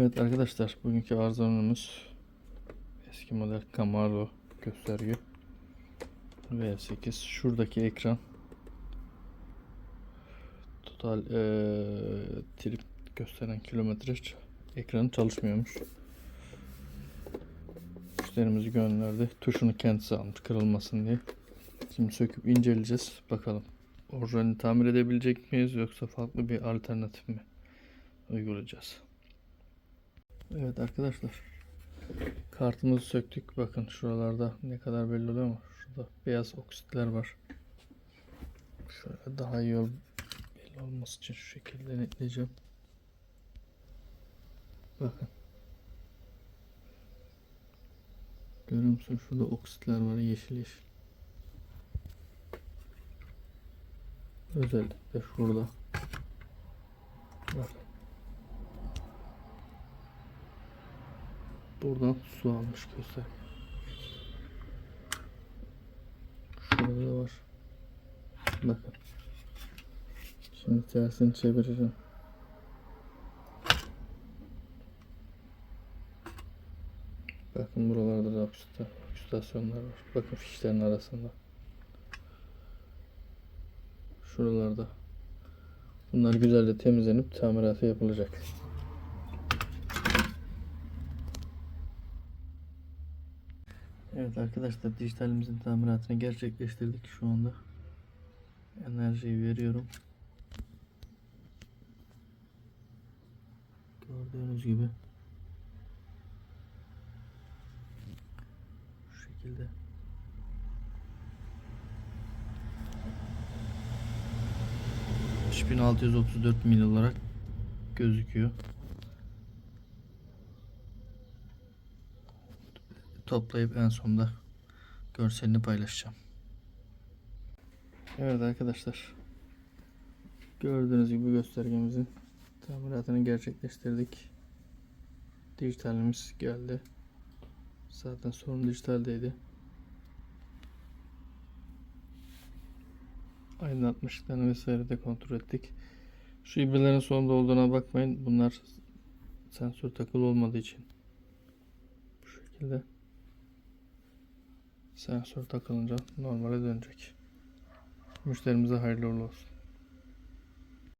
Evet arkadaşlar bugünkü arıza ürünümüz eski model Camaro gösterge. V8 şuradaki ekran. Total eee trip gösteren kilometre ekranı çalışmıyormuş. Müşterimiz gönderdi. Tuşunu kendisi almış kırılmasın diye. Şimdi söküp inceleyeceğiz. Bakalım. Orijinalini tamir edebilecek miyiz yoksa farklı bir alternatif mi uygulayacağız Evet arkadaşlar. Kartımızı söktük. Bakın şuralarda ne kadar belli oluyor mu? Şurada beyaz oksitler var. Şöyle daha iyi ol- belli olması için şu şekilde netleyeceğim. Bakın. Görüyor musun? Şurada oksitler var yeşil yeşil. Özellikle şurada. Bakın. Buradan su almış göster. Şurada da var. Bakın. Şimdi tersini çevireceğim. Bakın buralarda da oksita- oksidasyonlar var. Bakın fişlerin arasında. Şuralarda. Bunlar güzelce temizlenip tamiratı yapılacak. Evet arkadaşlar dijitalimizin tamiratını gerçekleştirdik şu anda. Enerjiyi veriyorum. Gördüğünüz gibi. Şu şekilde. ...3634 mil olarak gözüküyor. Toplayıp en sonunda görselini paylaşacağım. Evet arkadaşlar. Gördüğünüz gibi göstergemizin tamiratını gerçekleştirdik. Dijitalimiz geldi. Zaten sorun dijitaldeydi. Aydınlatmışlıklarını vesaire de kontrol ettik. Şu ibrelerin sonunda olduğuna bakmayın. Bunlar sensör takılı olmadığı için bu şekilde sensör takılınca normale dönecek. Müşterimize hayırlı olsun.